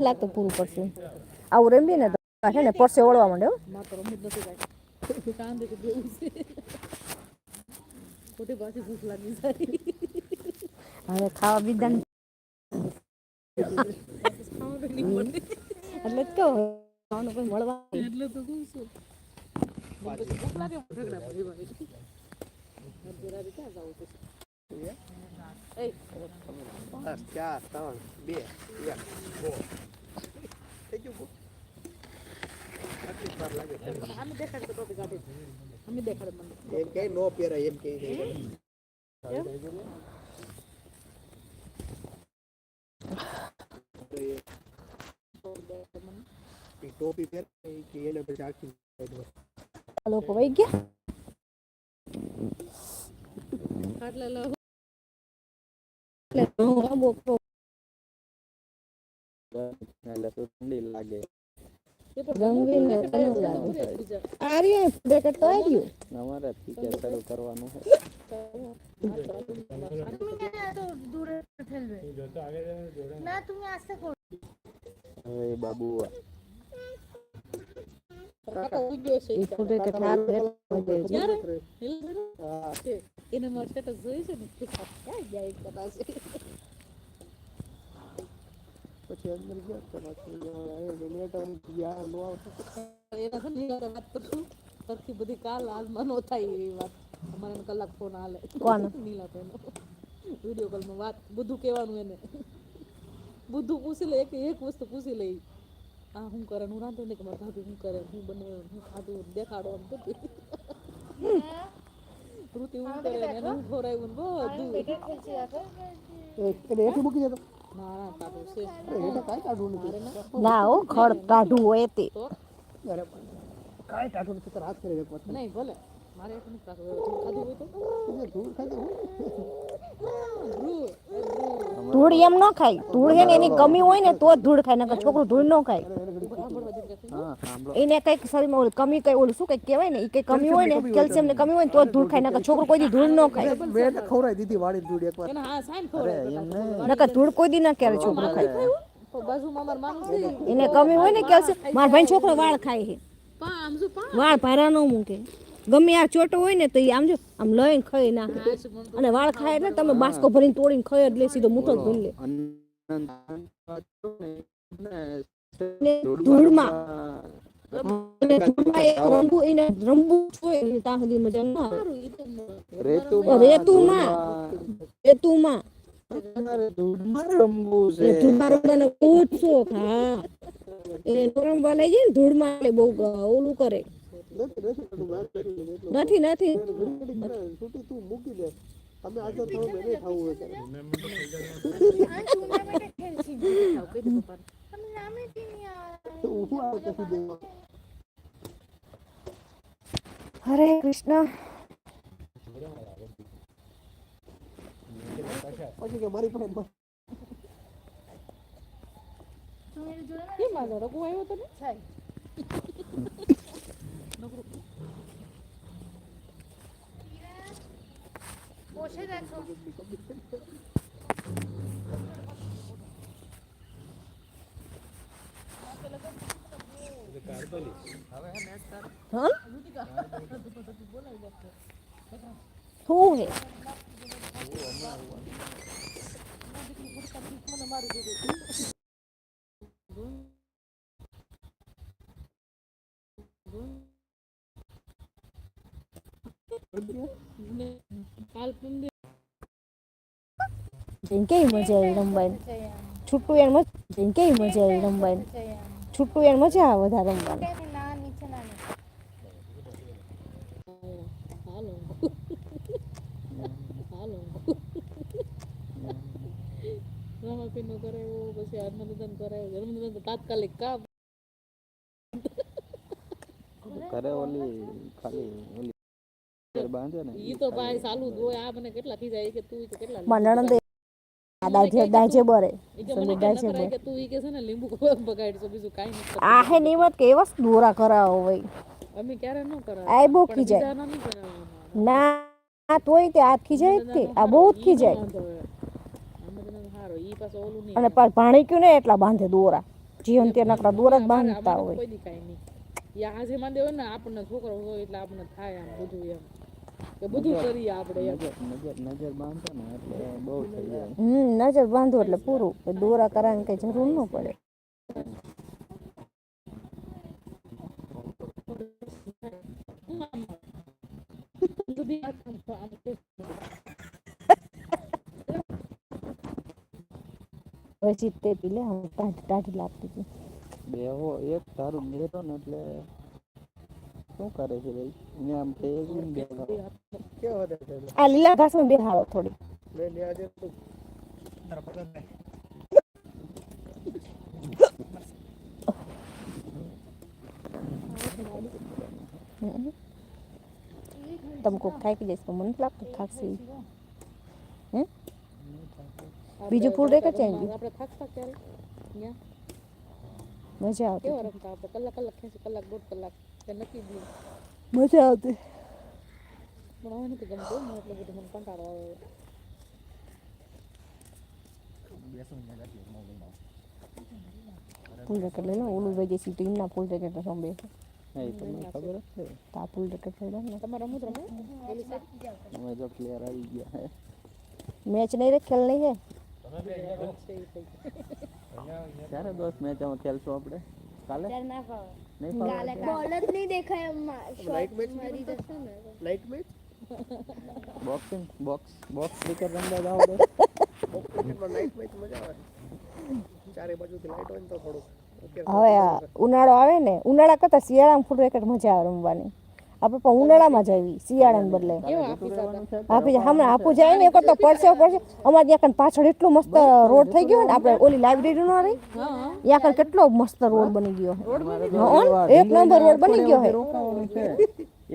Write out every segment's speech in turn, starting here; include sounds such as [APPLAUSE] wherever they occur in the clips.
લાગતું પૂરું પડશે. આવું રમીએ ને તો છે ને પરસે ઓળવા માંડ્યો હવે ખાવા બીજા એટલે જ કહો, ખાવાનું કોઈ મળવા એટલે તો કહું છું ભૂખ લાગે બસ ચાર ત્રણ બે એક થઈ ગયું નો પહેરાય એમ કે ટોપી પહેરાય ગયા આટલા આવી રહ્યું અમારે ટીચર શરૂ કરવાનું છે. હવે બાબુ પછી અંદર ગયા તો પાછું અહીંયા લેટ આવી ગયા નો આવતો એના છે ને ઈ વાત કરું સરખી બધી કાલ હાલમાં નો થાય એવી વાત અમારે કલાક ફોન હાલે કોનો? નીલાબેનનો વીડિયો કોલમાં વાત બધું કહેવાનું એને બધું પૂછી લે એક એક વસ્તુ પૂછી લઈ આ હું કરે ને હું રાંધું ને કે મારા ભાભી શું કરે હું બને હું ખાધું દેખાડો એમ બધું. કૃતિ હું કરે ને એને હું ખોરાયું ને બધું. એટલે એટલું મૂકી દેતો ના હો ખડ કાઢવું હોય તે. તો? કાંઈ કાઢવું નથી તારા હાથ કરી દેખવા નહીં ભલે. મારે એટલું નથી કાઢવું હોય તો? ધૂળ એમ ન ખાય. ધૂળ છે ને એની કમી હોય ને તો જ ધૂળ ખાય નકર છોકરું ધૂળ ન ખાય સાંભળવા દીધી કે હા સાંભળો એને કંઈક શરીરમાં ઓલું કમી કઈ ઓલું શું કઈ કહેવાય ને એ કઈ કમી હોય ને કેલ્શિયમ ને કમી હોય ને તો ધૂળ ખાય નકર છોકરો કોઈ દી ધૂળ ન ખાય. મેં ખવડાવી દીધી વાળી ધૂળ એકવાર. નકર ધૂળ કોઈ દી ન ક્યારે છોકરો ખાય. તો બાજુમાં અમાર માનું છે. એને કમી હોય ને કેલ્શિયમ મારા ભાઈ છોકરો વાળ ખાય છે. પા આમ જો પા. વાળ ભારા ન મૂકે. ગમે આ ચોટો હોય ને તો એ આમ જો આમ લઈને ખાઈ નાખે. અને વાળ ખાય એટલે તમે બાસ્કો ભરીને તોડીને ખાય એટલે સીધો મૂઠો ધૂળ લે. ધૂળમાં. ધૂળમાં બહુ ઓલું કરે નથી નથી છૂટી તું મૂકી દે તમે આજે તો હવે ખાવું હોય બસ કેમ આ રઘુ આવ્યો હા હે કેવી મજા આવી રમવાની? છૂટું એમ કેવી મજા આવી રમવાની? છૂટું એને મજા આવે વધારે રમવાની હાલો હાલો રમાપીર નો કરાયો પછી હનુમાન કરાયો હનુમાન તાત્કાલિક કામ કરે ઓલી ખાલી ઓલી બાંધે ને ઈ તો ભાઈ ચાલુ જ હોય. આ મને કેટલા ખીજાય કે તું ઈ કેટલા નણંદે દાજે દાજે બરે. ઈ કે મને કે તું ઈ કે છે ને લીંબુ બગાડશો બીજું કાઈ નથી આ હે નિમત કે એવા દોરા કરાવો ભાઈ. અમે ક્યારે ન કરાવ આ બહુ ખીજાય. બીજાનો ના તોય તે હાથ ખીજાય જ તે. આ બહુ જ ખીજાય. વાંધો હોય. અમે તને હારો. ઈ પાછો ઓલું નહીં અને પાછું ભાણી ક્યું ને એટલા બાંધે દોરા. જીવન તે નકરા દોરા જ બાંધતા હોય. કોઈ દી કાંઈ નહીં. યા આજે માંદે હોય ને આપણને છોકરો હોય એટલે આપણને થાય આમ બધું એમ. કે બધું કરીએ આપણે નજર બાંધો ને એટલે બહુ થઈ જાય. હમ નજર બાંધો એટલે પૂરું. કે દોરા કરવાની કઈ જરૂર ન પડે. [LAUGHS] પછી તે પી લે હું ટાઢી ટાઢી લાગતી હતી. બે હો એક તારું મેળો ને એટલે શું કરે છે ભાઈ ને આમ તે એક ને બે ભાવ. કેવો વધારે છે આ લીલા ઘાસમાં બેહાડો થોડી લે લે આજે તું તારા પકડ લે હમ. તમે કોક થાકી જઈશ તો મને નથી લાગતું થાકશે ઈ. હમ બીજું ફૂલ રેક ચેન્જ આપણે થાકતા ક્યારે ન્યા મજા આવતી કેવા રમતા આપણે કલાક કલાક ખેંચી કલાક દોઢ કલાક કે નક્કી જ નહીં મજા આવતી પણ હવે નથી ગમતું મને એટલું બધું મને કંટાળો આવે ફૂલ રેકેટ લઈ લો ઓલું ભાઈ જે ટીમના ફૂલ રેકેટ રમે છે હા, એ તમને ખબર જ છે તો આ ફૂલ રેકેટ લઈ લો ને તમારે રમત રમે ઓલી સાઈડ અમે જો પ્લેયર આવી ગયા હે મેચ નહીં રે ખેલ નહીં હે છે ઈ થઈ ક્યારે દોસ્ત મેચ આમાં ખેલશું આપણે? કાલે? નહીં કાલે બોલ જ નહીં દેખાય એમાં લાઈટ મેચ મારી જશે ને light match boxing box box cricket રમવા જાવ તો ક્રિકેટમાં લાઈટ મેચ મજા આવે. ચારે બાજુથી લાઈટ હોય ને તો અત્યારે હવે ઉનાળો આવે ને ઉનાળા કરતાં શિયાળામાં ફૂલ રેકેટ મજા આવે રમવાની. આપણે પણ ઉનાળામાં જ શિયાળાને બદલે. આપી હમણાં આપું જાય ને એક તો પડશે પડશે અમારે ત્યાં કન પાછળ એટલો મસ્ત રોડ થઈ ગયો ને આપણે ઓલી લાઇબ્રેરી નો રહી? ત્યાં કેટલો મસ્ત રોડ બની ગયો. એક નંબર રોડ બની ગયો હે.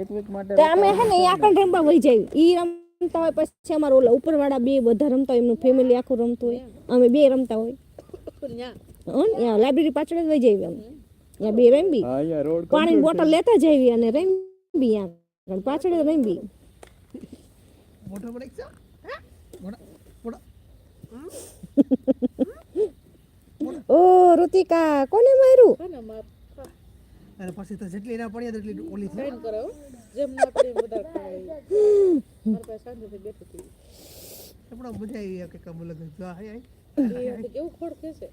એક વીક માટે અમે હે ને ત્યાં રમવા વહી જાય ઈ રમતા હોય પછી અમારા ઓલા ઉપરવાળા બે બધા રમતા હોય એમનું ફેમિલી આખું રમતું હોય. અમે બે રમતા હોય? લાઇબ્રેરી પાછળ જ વહી જાય અમે. ત્યાં બે રમી. હા પાણીની બોટલ લેતા જઈએ અને રમી ત્યાં આગળ. પાછળ જ રમી મોટો પડે છે મોટા મોટા ઓ ઋતિકા કોને માર્યું અને પછી તો જેટલી ના પડીએ એટલી ઓલી થઈ કરો જેમ ના પડી બધા મારી પાસે શાંતિથી બેઠી હતી આપણો મજા આવી કે કામ અલગ જ હાય હાય કેવું ખોડ કે છું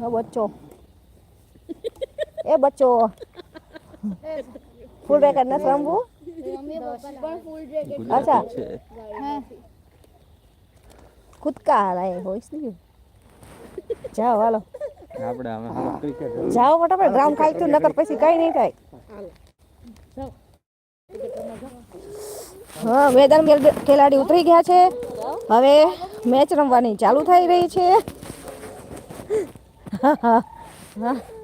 હા બચ્ચો. એ બચ્ચો. ફૂલ રેકેટ નથી રમવું અચ્છા. કૂદકા હારા હોય નહીં જાઓ હાલો. જાઓ મોટા ગ્રાઉન્ડ ખાલી તું નકર પછી કઈ નહીં થાય. હા મેદાન ખેલાડી ઉતરી ગયા છે. હવે મેચ રમવાની ચાલુ થઈ રહી છે. હા [LAUGHS]